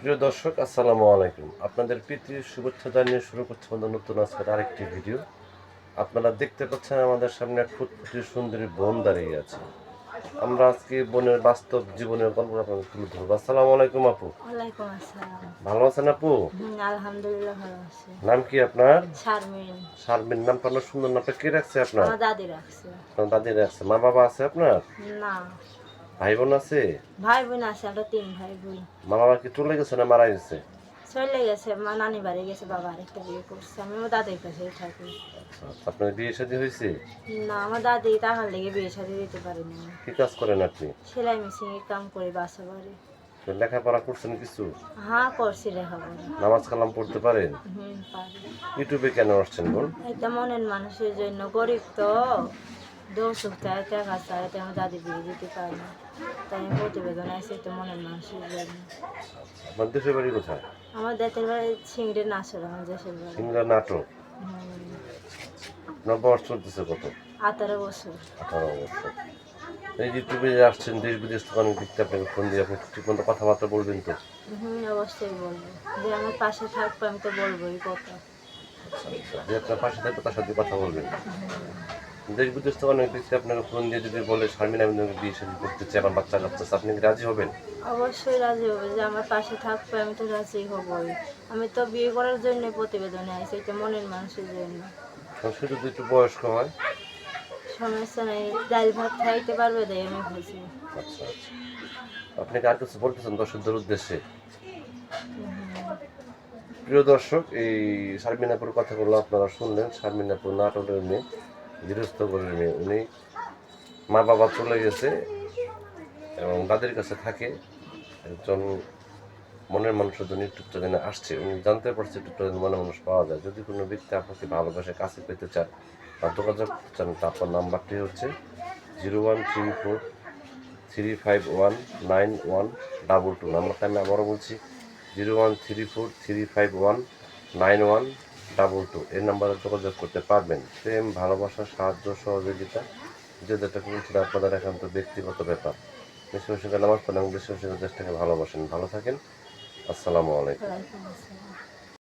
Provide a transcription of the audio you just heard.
প্রিয় দর্শক আসসালামু আলাইকুম। আপনাদের প্রীতি শুভেচ্ছা জানিয়ে শুরু করছে আমাদের নতুন আজকের আরেকটি ভিডিও। আপনারা দেখতে পাচ্ছেন আমাদের সামনে এক ফুটফুটি সুন্দরী বোন দাঁড়িয়ে আছে। আমরা আজকে বোনের বাস্তব জীবনের গল্প আপনাদের তুলে ধরবো। আসসালামু আলাইকুম আপু। ভালো আছেন আপু? আলহামদুলিল্লাহ ভালো আছি। নাম কি আপনার? শারমিন। শারমিন নামটা অনেক সুন্দর নামটা কে রাখছে আপনার? দাদি রাখছে। আপনার দাদি রাখছে। মা বাবা আছে আপনার? না। ভাই বোন আছে? ভাই বোন আছে আমরা তিন ভাই বোন মা বাবা কি চলে গেছে না মারা গেছে? চলে গেছে মা নানি বাড়ি গেছে বাবা আরেকটা বিয়ে করছে আমি আমার দাদির কাছে থাকি। আচ্ছা, আপনার বিয়ে শাদী হয়েছে? না আমার দাদি টাকার লেগে বিয়ে সাথে দিতে পারিনি কি কাজ করেন আপনি? সেলাই মেশিনে কাম করে বাসা বাড়ি। লেখাপড়া করছেন কিছু? হ্যাঁ করছি লেখাপড়া। নামাজ কালাম পড়তে পারেন? ইউটিউবে কেন আসছেন বল? এটা মনের মানুষের জন্য গরিব তো। দোষ চায় টাকা চায় তো আমার দাদি বিয়ে দিতে পারে না তাই আমি প্রতিবেদন আছে তো মনের মানুষের জন্য আপনার দেশের বাড়ি কোথায় আমার দেশের বাড়ি ছিংড়ে নাচর আমার দেশের বাড়ি সিংড়া নাটক আপনার বয়স চলতেছে কত আঠারো বছর আঠারো বছর এই যে আসছেন দেশ বিদেশ থেকে অনেক দেখতে আপনাকে ফোন দিয়ে আপনি ঠিক মতো কথাবার্তা বলবেন তো হুম অবশ্যই বলব যে আমার পাশে থাকব আমি তো বলবোই কথা আচ্ছা আচ্ছা যে আপনার পাশে থাকবে তার সাথে কথা বলবেন দেশ বিদেশ থেকে অনেক দেখতে আপনাকে ফোন দিয়ে যদি বলে শারমিন আমি তোমাকে বিয়ে শাদী করতে চাই আমার বাচ্চা কাচ্চা আছে, আপনি কি রাজি হবেন? অবশ্যই রাজি হবে যে আমার পাশে থাকবে আমি তো রাজি হবই। আমি তো বিয়ে করার জন্য প্রতিবেদনে আইছি এটা মনের মানুষের জন্য। সে যদি একটু বয়স্ক হয়? সমস্যা নেই ডাল ভাত খাইতে পারবে তাই আমি খুশি। আচ্ছা আচ্ছা। আপনি আর কিছু বলতেছেন দর্শকদের উদ্দেশ্যে? প্রিয় দর্শক এই শারমিনাপুর কথাগুলো আপনারা শুনলেন শারমিনাপুর নাটকের মেয়ে। গৃহস্থগরের মেয়ে উনি মা বাবা চলে গেছে এবং দাদির কাছে থাকে। একজন মনের মানুষের জন্য চ্যানেলে আসছে। উনি জানতে পারছে চ্যানেলে মনের মানুষ পাওয়া যায়। যদি কোনো ব্যক্তি আপনাকে ভালোবাসে, কাছে পেতে চান বা যোগাযোগ চান, তা আপনার নাম্বারটি হচ্ছে zero one three four three five one nine one double two. নাম্বারটা আমি আবারও বলছি, zero one three four three five one nine one double two এই নাম্বারে যোগাযোগ করতে পারবেন। প্রেম ভালোবাসা, সাহায্য, সহযোগিতা, যে যেটা করুন সেটা আপনাদের একান্ত ব্যক্তিগত ব্যাপার। বিশ্ব সঙ্গে নামাজ পড়েন এবং বিশ্ব দেশটাকে ভালোবাসেন। ভালো থাকেন। আসসালামু আলাইকুম।